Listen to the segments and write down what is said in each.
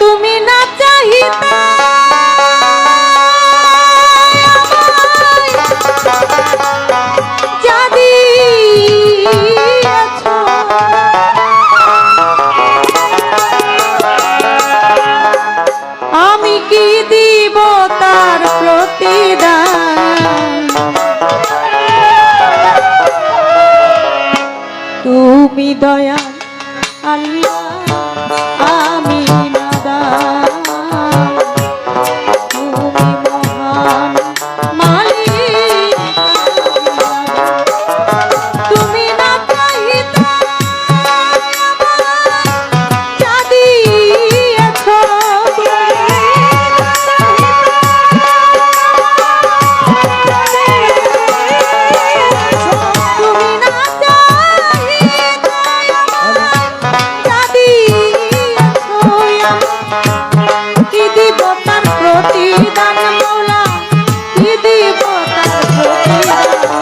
তুমি না চাহিতা। আমি কি দিব তার প্রতিদান? তুমি দয়া প্রতিদান মৌলা দিদি তার প্রতিদান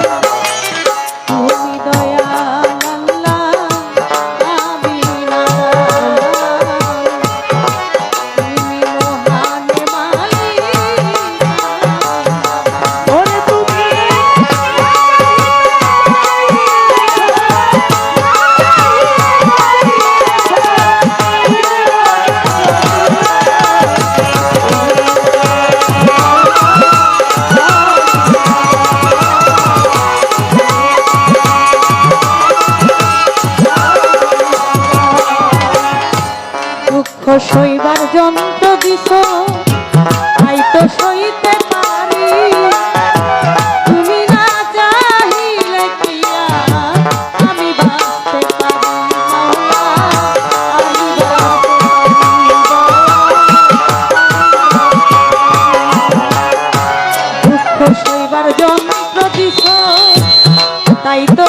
তো শৈবার যন্ত্র দিস তাই তো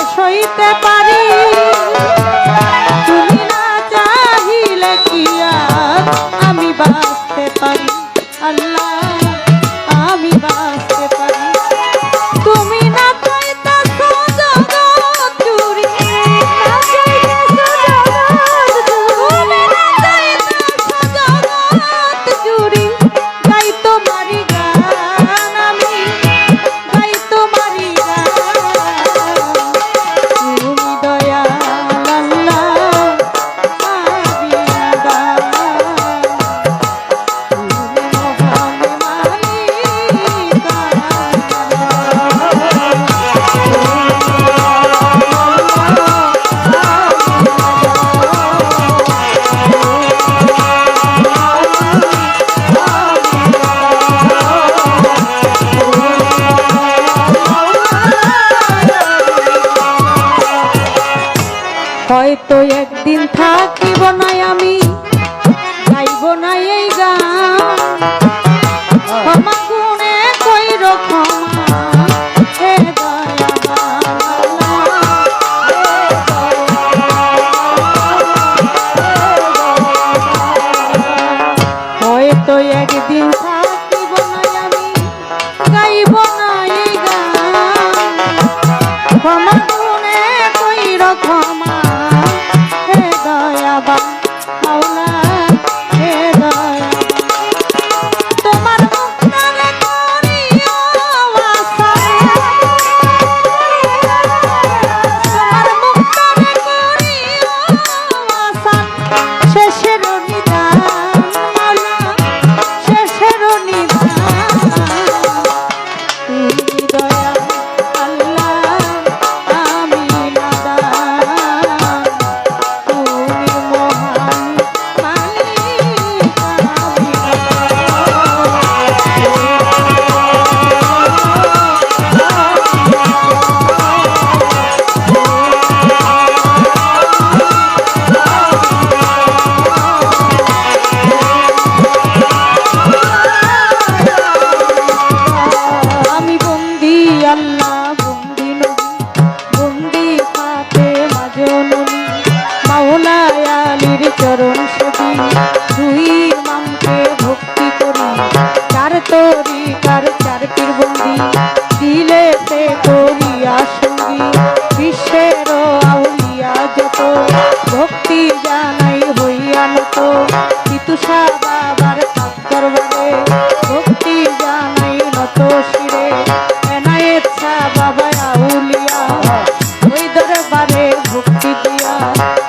vamos. ভক্তি জানাই হইয়া নত পিতুষা বাবার পাত্তর বারে ভক্তি জানাই নত শিরে। এনায়েচ্ছা বাবা আউলিয়া, ওই দরবারে ভক্তি দিয়া।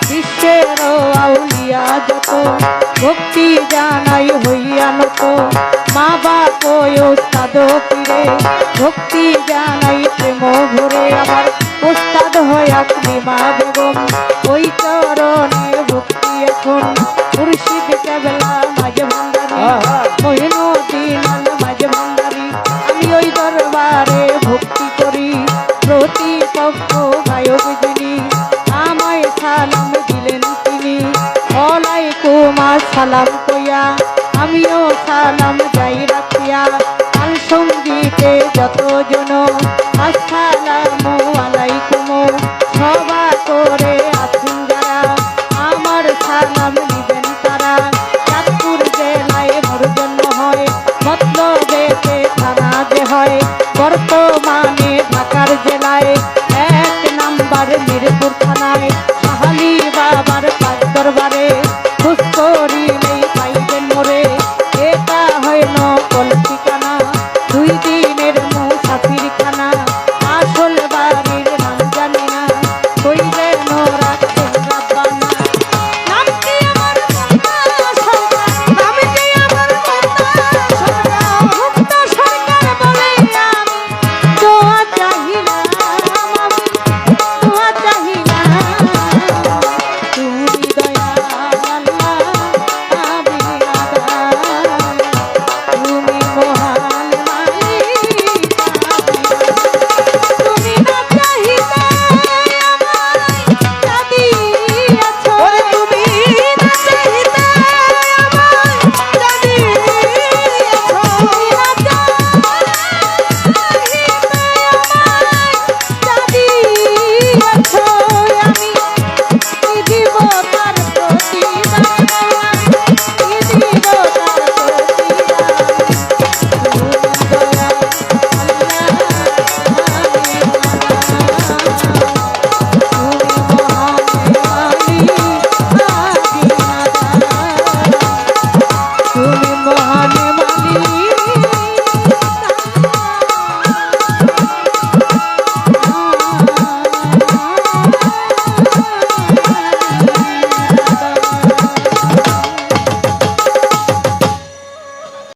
বিশ্বের আউলিয়া যত, ভক্তি জানাই হইয়া নত মা বাপ ওস্তাদ পীরে, ভক্তি জানাই প্রেম ভরে আমার ওস্তাদ হয় আপনি মা বেগম। ওই চরণে ভক্তি এখন। মুর্শিদ কেবলা, মাঝে ভান্ডারি মহিনুদ্দিন মাঝে ভান্ডারি আমি ওই দরবারে ভক্তি করি। প্রতিপক্ষ গায়ক যিনি, আমায় সালাম দিলেন তিনি। অলাই কুমার সালাম কইয়া, আমিও সালাম যাই রাখিয়া। কাল সঙ্গীতে যতজন আসসালামু আলাইকুম